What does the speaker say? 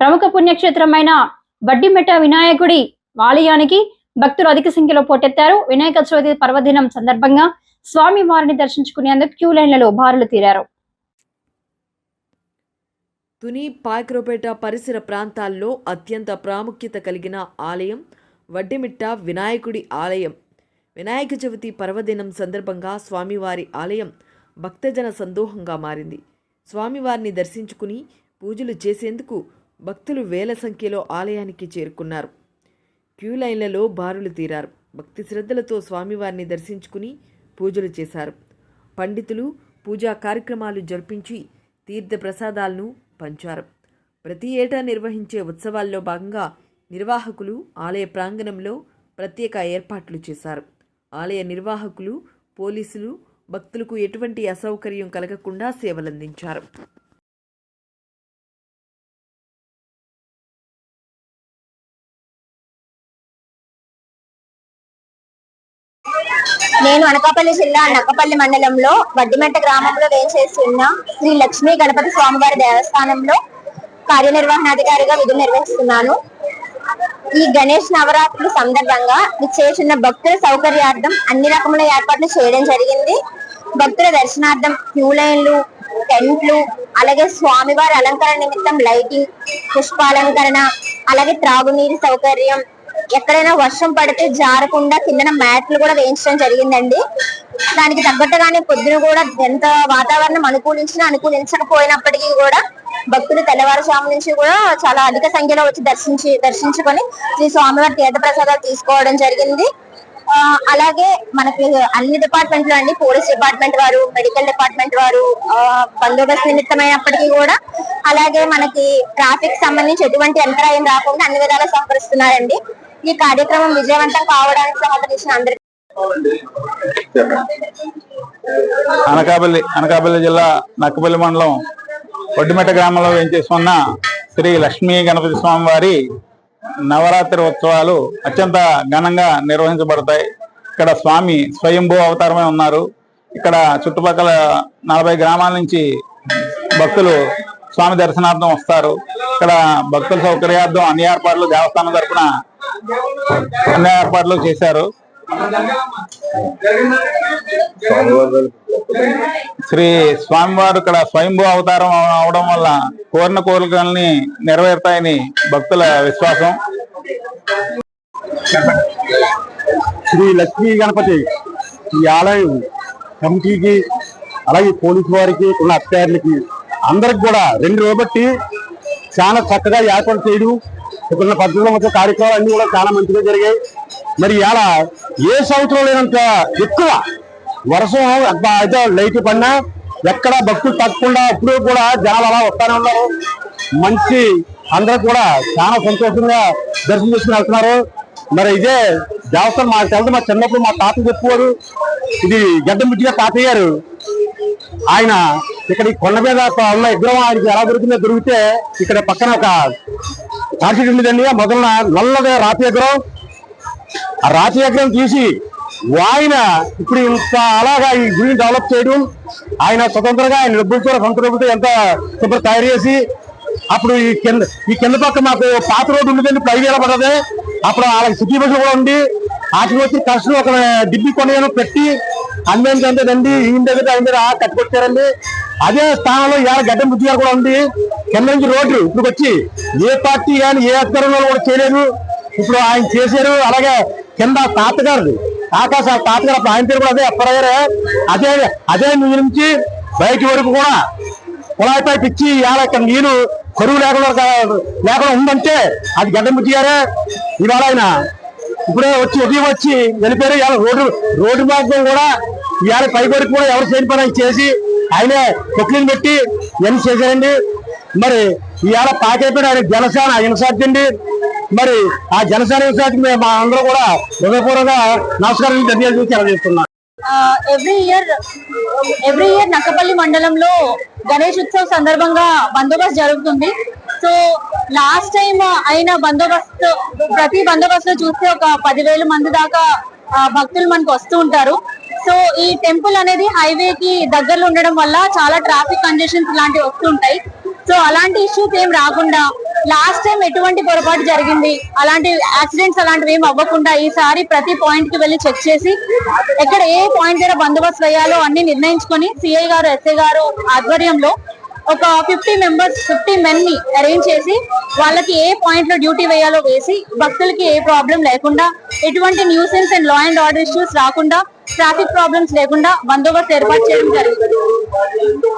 ప్రముఖ పుణ్యక్షేత్రమైన వడ్డిమెట్ట వినాయకుడి ఆలయానికి భక్తులు అధిక సంఖ్యలో పోటెత్తారు. వినాయక చవితి పర్వదినం సందర్భంగా స్వామి వారిని దర్శించుకునేందుకు క్యూ లైన్లలో బారులు తీరారు. తుని పాయక్రోపేట పరిసర ప్రాంతాల్లో అత్యంత ప్రాముఖ్యత కలిగిన ఆలయం వడ్డిమిట్ట వినాయకుడి ఆలయం. వినాయక చవితి పర్వదినం సందర్భంగా స్వామివారి ఆలయం భక్తజన సందోహంగా మారింది. స్వామివారిని దర్శించుకుని పూజలు చేసేందుకు భక్తులు వేల సంఖ్యలో ఆలయానికి చేరుకున్నారు. క్యూ లైన్లలో బారులు తీరారు. భక్తి శ్రద్ధలతో స్వామివారిని దర్శించుకుని పూజలు చేశారు. పండితులు పూజా కార్యక్రమాలు జరిపించి తీర్థ ప్రసాదాలను పంచారు. ప్రతి ఏటా నిర్వహించే ఉత్సవాల్లో భాగంగా నిర్వాహకులు ఆలయ ప్రాంగణంలో ప్రత్యేక ఏర్పాట్లు చేశారు. ఆలయ నిర్వాహకులు పోలీసులు భక్తులకు ఎటువంటి అసౌకర్యం కలగకుండా సేవలందించారు. నేను అనకాపల్లి జిల్లా నక్కపల్లి మండలంలో వడ్డిమెట్ట గ్రామంలో వేంచేసి ఉన్న శ్రీ లక్ష్మీ గణపతి స్వామివారి దేవస్థానంలో కార్యనిర్వహణాధికారిగా విధులు నిర్వహిస్తున్నాను. ఈ గణేష్ నవరాత్రుల సందర్భంగా విచ్చేసిన భక్తుల సౌకర్యార్థం అన్ని రకముల ఏర్పాట్లు చేయడం జరిగింది. భక్తుల దర్శనార్థం క్యూ లైన్లు టెంట్లు అలాగే స్వామివారి అలంకరణ నిమిత్తం లైటింగ్ పుష్పాలంకరణ అలాగే త్రాగునీరు సౌకర్యం ఎక్కడైనా వర్షం పడితే జారకుండా కిందన మ్యాట్లు కూడా వేయించడం జరిగిందండి. దానికి తగ్గట్టుగానే పొద్దున కూడా ఎంత వాతావరణం అనుకూలించినా అనుకూలించకపోయినప్పటికీ కూడా భక్తులు తెల్లవారుజాము నుంచి కూడా చాలా అధిక సంఖ్యలో వచ్చి దర్శించి దర్శించుకొని శ్రీ స్వామివారి తీర్థ ప్రసాదాలు తీసుకోవడం జరిగింది. అలాగే మనకి అన్ని డిపార్ట్మెంట్లు అండి. పోలీస్ డిపార్ట్మెంట్ వారు మెడికల్ డిపార్ట్మెంట్ వారు బందోబస్తు నిమిత్తమైనప్పటికీ కూడా అలాగే మనకి ట్రాఫిక్ సంబంధించి ఎటువంటి అంతరాయం రాకుండా అన్ని విధాలా సహకరిస్తున్నారండి. ఈ కార్యక్రమం విజయవంతం కావడానికి సహకరించిన అందరికీ అనకాపల్లి అనకాపల్లి జిల్లా నక్కపల్లి మండలం ఒడ్డిమెట్ట గ్రామంలో వేయించేసుకున్న శ్రీ లక్ష్మీ గణపతి స్వామి వారి నవరాత్రి ఉత్సవాలు అత్యంత ఘనంగా నిర్వహించబడతాయి. ఇక్కడ స్వామి స్వయంభూ అవతారమే ఉన్నారు. ఇక్కడ చుట్టుపక్కల నలభై గ్రామాల నుంచి భక్తులు స్వామి దర్శనార్థం వస్తారు. ఇక్కడ భక్తుల సౌకర్యార్థం అన్ని ఏర్పాట్లు దేవస్థానం తరపున అన్ని ఏర్పాట్లు చేశారు. శ్రీ స్వామివారు ఇక్కడ స్వయంభూ అవతారం అవడం వల్ల కోరిన కోరికల్ని నెరవేరుతాయని భక్తుల విశ్వాసం. శ్రీ లక్ష్మీ గణపతి ఈ ఆలయం కమిటీకి అలాగే పోలీసు వారికి ఉన్న అధికారులకి అందరికి కూడా రెండు రోజు బట్టి చాలా చక్కగా ఏర్పాటు చేయడం ఇక్కడ పద్ధతుల మధ్య కార్యక్రమాలు అన్ని కూడా చాలా మంచిగా జరిగాయి. మరి ఇలా ఏ సంవత్సరం లేనంత ఎక్కువ వర్షం అయితే లైట్ పడినా ఎక్కడ భక్తులు తగ్గకుండా ఇప్పుడు కూడా జనాలు అలా వస్తానే ఉన్నారు. మంచి అందరూ కూడా చాలా సంతోషంగా దర్శనం చేసుకుని వెళ్తున్నారు. మరి ఇదే దేవస్థానం మాకు తెలుసు మా చిన్నప్పుడు మా తాత చెప్పుకోరు. ఇది గడ్డ తాతయ్య గారు. ఆయన ఇక్కడ ఈ కొండ మీద ఉన్న విగ్రహం ఆయనకి ఎలా దొరికిందో దొరికితే ఇక్కడ పక్కన ఒక కాన్సెట్ ఉండేదండి ఆ మొదలన నల్లగా రాతి విగ్రహం ఆ రాతి విగ్రహం తీసి ఆయన ఇప్పుడు ఇంత అలాగా ఈ గుడిని డెవలప్ చేయడం ఆయన స్వతంత్రంగా ఆయన డబ్బులతో సొంత డబ్బులతో ఎంత శుభ్ర తయారు చేసి అప్పుడు ఈ కింద ఈ కింద పక్క మాకు పాత రోడ్డు ఉండేదండి ఇప్పుడు ఐదు అప్పుడు వాళ్ళకి సిటీ బస్సులు కూడా ఉండి వాటికి వచ్చి కష్టం ఒక డిబ్బి కొనను పెట్టి అన్వేంటి అంటే ఈయన దగ్గర ఆయన దగ్గర కట్టుకొచ్చారండి. అదే స్థానంలో ఇవాళ గడ్డ బుద్ధి గారు కూడా ఉంది. కింద నుంచి రోడ్లు ఇప్పుడు వచ్చి ఏ పార్టీ కానీ ఏ అధికారంలో కూడా చేయలేదు. ఇప్పుడు ఆయన చేశారు. అలాగే కింద తాతగారు ఆకాశ తాతగారు అప్పుడు ఆయన పేరు కూడా అదే అప్పరగారే అదే అదే నుంచి బయట వరకు కూడా కుళాయి పైపు ఇచ్చి ఇవాళ ఇక్కడ నీరు కరువు లేకుండా లేకుండా ఉందంటే అది గడ్డ గారే. ఇవాళ ఆయన ఇప్పుడే వచ్చి ఉదయం వచ్చి వెళ్ళిపోయారు. ఇవాళ రోడ్డు రోడ్డు మార్గం కూడా ఇవాళ పై వరకు కూడా ఎవరు చేయని పని చేసి ఆయన కొట్లీని పెట్టి ఇవన్నీ చేశారండి? మరి ఇవాళ పాకైపోయిన ఆయన జనసేన హింసార్థండి మరి ఆ జనసేన హింసార్థి మా అందరూ కూడా హృదయపూర్వక నమస్కారం ధన్యవాదాలు తెలియజేస్తున్నాం every year every year Nakkapalli మండలంలో గణేష్ ఉత్సవ్ సందర్భంగా బందోబస్తు జరుగుతుంది. సో లాస్ట్ టైం అయిన బందోబస్తు ప్రతి బందోబస్తు చూస్తే ఒక పదివేల మంది దాకా భక్తులు మనకు వస్తూ ఉంటారు. సో ఈ టెంపుల్ అనేది హైవే కి దగ్గరలో ఉండడం వల్ల చాలా ట్రాఫిక్ కంజెషన్స్ లాంటివి వస్తుంటాయి. సో అలాంటి ఇష్యూస్ ఏం రాకుండా లాస్ట్ టైం ఎటువంటి పొరపాటు జరిగింది అలాంటి యాక్సిడెంట్స్ అలాంటివి ఏం అవ్వకుండా ఈసారి ప్రతి పాయింట్కి వెళ్ళి చెక్ చేసి ఎక్కడ ఏ పాయింట్ దగ్గర బందోబస్తు వేయాలో అన్ని నిర్ణయించుకొని సిఐ గారు ఎస్ఐ గారు ఆధ్వర్యంలో ఒక ఫిఫ్టీ మెంబర్స్ ఫిఫ్టీ మెన్ని అరేంజ్ చేసి వాళ్ళకి ఏ పాయింట్లో డ్యూటీ వేయాలో వేసి భక్తులకి ఏ ప్రాబ్లం లేకుండా ఎటువంటి nuisance and law and order issues రాకుండా ట్రాఫిక్ ప్రాబ్లమ్స్ లేకుండా బందోబస్తు ఏర్పాటు చేయడం జరిగింది.